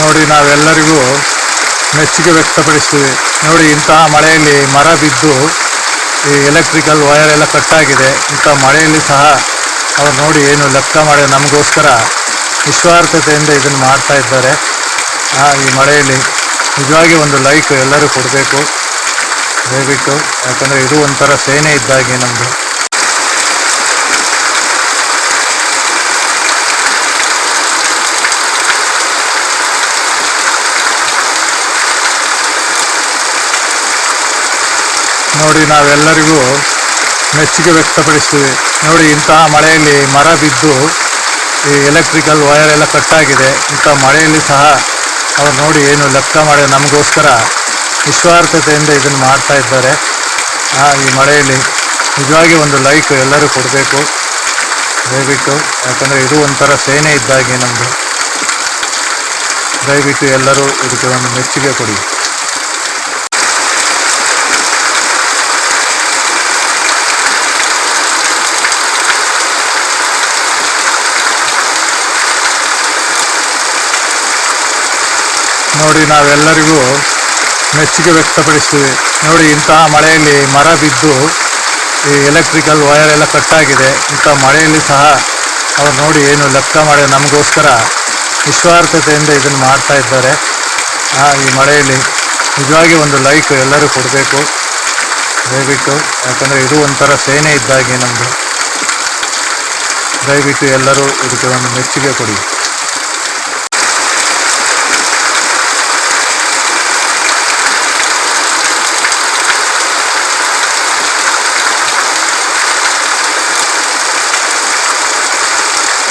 ನೋಡಿ ನಾವೆಲ್ಲರಿಗೂ ಮೆಚ್ಚುಗೆ ವ್ಯಕ್ತಪಡಿಸ್ತೀವಿ. ನೋಡಿ ಇಂತಹ ಮಳೆಯಲ್ಲಿ ಮರ ಬಿದ್ದು ಈ ಎಲೆಕ್ಟ್ರಿಕಲ್ ವೈರ್ ಎಲ್ಲ ಕಟ್ಟಾಗಿದೆ ಇಂಥ ಮಳೆಯಲ್ಲಿ ಸಹ ಅವ್ರು ನೋಡಿ ಏನು ಲೆಕ್ಕ ಮಾಡಿ ನಮಗೋಸ್ಕರ ನಿಸ್ವಾರ್ಥತೆಯಿಂದ ಇದನ್ನು ಮಾಡ್ತಾ ಇದ್ದಾರೆ. ಈ ಮಳೆಯಲ್ಲಿ ನಿಜವಾಗಿ ಒಂದು ಲೈಕ್ ಎಲ್ಲರೂ ಕೊಡಬೇಕು. ದಯವಿಟ್ಟು, ಯಾಕಂದರೆ ಇದು ಒಂಥರ ಸೇನೆ ಇದ್ದಾಗೆ ನಮ್ಮದು ನೋಡಿ ನಾವೆಲ್ಲರಿಗೂ ಮೆಚ್ಚುಗೆ ವ್ಯಕ್ತಪಡಿಸ್ತೀವಿ. ನೋಡಿ ಇಂತಹ ಮಳೆಯಲ್ಲಿ ಮರ ಬಿದ್ದು ಈ ಎಲೆಕ್ಟ್ರಿಕಲ್ ವೈರ್ ಎಲ್ಲ ಕಟ್ಟಾಗಿದೆ ಇಂಥ ಮಳೆಯಲ್ಲಿ ಸಹ ಅವ್ರು ನೋಡಿ ಏನು ಲೆಕ್ಕ ಮಾಡಿ ನಮಗೋಸ್ಕರ ನಿಸ್ವಾರ್ಥತೆಯಿಂದ ಇದನ್ನು ಮಾಡ್ತಾ ಇದ್ದಾರೆ. ಈ ಮಳೆಯಲ್ಲಿ ನಿಜವಾಗಿ ಒಂದು ಲೈಕ್ ಎಲ್ಲರೂ ಕೊಡಬೇಕು. ದಯವಿಟ್ಟು, ಯಾಕಂದರೆ ಇದು ಒಂಥರ ಸೇನೆ ಇದ್ದಾಗೆ ನಮ್ಮದು ದಯವಿಟ್ಟು ಎಲ್ಲರೂ ಇದಕ್ಕೆ ಒಂದು ಮೆಚ್ಚುಗೆ ಕೊಡಿ. ನೋಡಿ ನಾವೆಲ್ಲರಿಗೂ ಮೆಚ್ಚುಗೆ ವ್ಯಕ್ತಪಡಿಸ್ತೀವಿ. ನೋಡಿ ಇಂತಹ ಮಳೆಯಲ್ಲಿ ಮರ ಬಿದ್ದು ಈ ಎಲೆಕ್ಟ್ರಿಕಲ್ ವೈರ್ ಎಲ್ಲ ಕಟ್ಟಾಗಿದೆ ಇಂಥ ಮಳೆಯಲ್ಲಿ ಸಹ ಅವ್ರು ನೋಡಿ ಏನು ಲೆಕ್ಕ ಮಾಡಿ ನಮಗೋಸ್ಕರ ನಿಸ್ವಾರ್ಥತೆಯಿಂದ ಇದನ್ನು ಮಾಡ್ತಾ ಇದ್ದಾರೆ. ಈ ಮಳೆಯಲ್ಲಿ ನಿಜವಾಗಿ ಒಂದು ಲೈಕ್ ಎಲ್ಲರೂ ಕೊಡಬೇಕು. ದಯವಿಟ್ಟು, ಯಾಕಂದರೆ ಇದು ಒಂಥರ ಸೇನೆ ಇದ್ದಾಗೆ ನಮ್ಮದು ದಯವಿಟ್ಟು ಎಲ್ಲರೂ ಇದಕ್ಕೆ ಒಂದು ಮೆಚ್ಚುಗೆ ಕೊಡಿ.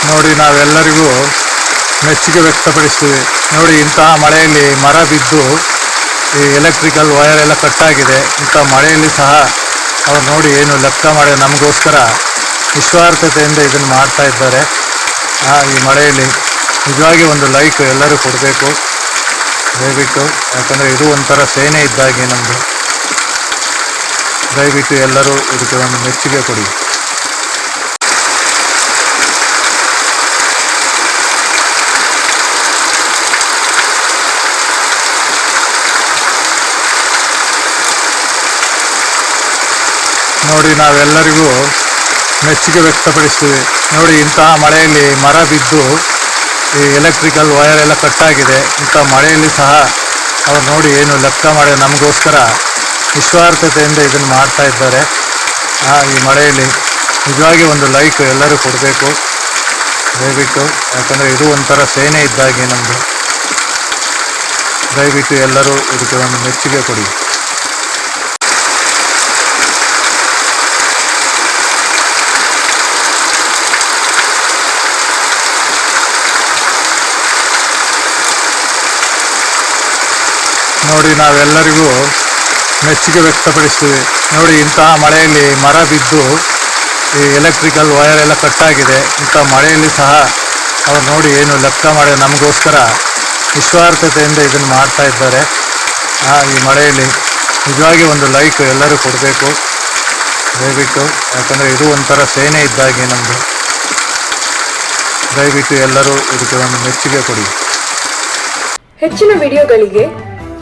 ನೋಡಿ ನಾವೆಲ್ಲರಿಗೂ ಮೆಚ್ಚುಗೆ ವ್ಯಕ್ತಪಡಿಸ್ತೀವಿ. ನೋಡಿ ಇಂತಹ ಮಳೆಯಲ್ಲಿ ಮರ ಬಿದ್ದು ಈ ಎಲೆಕ್ಟ್ರಿಕಲ್ ವೈರ್ ಎಲ್ಲ ಕಟ್ಟಾಗಿದೆ ಇಂಥ ಮಳೆಯಲ್ಲಿ ಸಹ ಅವ್ರು ನೋಡಿ ಏನು ಲೆಕ್ಕ ಮಾಡಿ ನಮಗೋಸ್ಕರ ನಿಸ್ವಾರ್ಥತೆಯಿಂದ ಇದನ್ನು ಮಾಡ್ತಾ ಇದ್ದಾರೆ. ಈ ಮಳೆಯಲ್ಲಿ ನಿಜವಾಗಿ ಒಂದು ಲೈಕ್ ಎಲ್ಲರೂ ಕೊಡಬೇಕು. ದಯವಿಟ್ಟು, ಯಾಕಂದರೆ ಇದು ಒಂಥರ ಸೇನೆ ಇದ್ದಾಗೆ ನಮ್ಮದು ದಯವಿಟ್ಟು ಎಲ್ಲರೂ ಇದಕ್ಕೆ ಒಂದು ಮೆಚ್ಚುಗೆ ಕೊಡಿ. ನೋಡಿ ನಾವೆಲ್ಲರಿಗೂ ಮೆಚ್ಚುಗೆ ವ್ಯಕ್ತಪಡಿಸ್ತೀವಿ. ನೋಡಿ ಇಂತಹ ಮಳೆಯಲ್ಲಿ ಮರ ಬಿದ್ದು ಈ ಎಲೆಕ್ಟ್ರಿಕಲ್ ವೈರ್ ಎಲ್ಲ ಕಟ್ಟಾಗಿದೆ ಇಂಥ ಮಳೆಯಲ್ಲಿ ಸಹ ಅವ್ರು ನೋಡಿ ಏನು ಲೆಕ್ಕ ಮಾಡಿ ನಮಗೋಸ್ಕರ ನಿಸ್ವಾರ್ಥತೆಯಿಂದ ಇದನ್ನು ಮಾಡ್ತಾ ಇದ್ದಾರೆ. ಈ ಮಳೆಯಲ್ಲಿ ನಿಜವಾಗಿ ಒಂದು ಲೈಕ್ ಎಲ್ಲರೂ ಕೊಡಬೇಕು. ದಯವಿಟ್ಟು, ಯಾಕಂದರೆ ಇದು ಒಂಥರ ಸೇನೆ ಇದ್ದಾಗೆ ನಮ್ಮದು ದಯವಿಟ್ಟು ಎಲ್ಲರೂ ಇದಕ್ಕೆ ಒಂದು ಮೆಚ್ಚುಗೆ ಕೊಡಿ. ನೋಡಿ ನಾವೆಲ್ಲರಿಗೂ ಮೆಚ್ಚುಗೆ ವ್ಯಕ್ತಪಡಿಸ್ತೀವಿ. ನೋಡಿ ಇಂತಹ ಮಳೆಯಲ್ಲಿ ಮರ ಬಿದ್ದು ಈ ಎಲೆಕ್ಟ್ರಿಕಲ್ ವೈರ್ ಎಲ್ಲ ಕಟ್ಟಾಗಿದೆ ಇಂಥ ಮಳೆಯಲ್ಲಿ ಸಹ ಅವ್ರು ನೋಡಿ ಏನು ಲೆಕ್ಕ ಮಾಡಿ ನಮಗೋಸ್ಕರ ನಿಸ್ವಾರ್ಥತೆಯಿಂದ ಇದನ್ನು ಮಾಡ್ತಾ ಇದ್ದಾರೆ. ಈ ಮಳೆಯಲ್ಲಿ ನಿಜವಾಗಿ ಒಂದು ಲೈಕ್ ಎಲ್ಲರೂ ಕೊಡಬೇಕು. ದಯವಿಟ್ಟು, ಯಾಕಂದರೆ ಇದು ಒಂಥರ ಸೇನೆ ಇದ್ದಾಗೆ ನಮ್ಮದು ದಯವಿಟ್ಟು ಎಲ್ಲರೂ ಇದಕ್ಕೆ ಒಂದು ಮೆಚ್ಚುಗೆ ಕೊಡಿ. ಹೆಚ್ಚಿನ ವಿಡಿಯೋಗಳಿಗೆ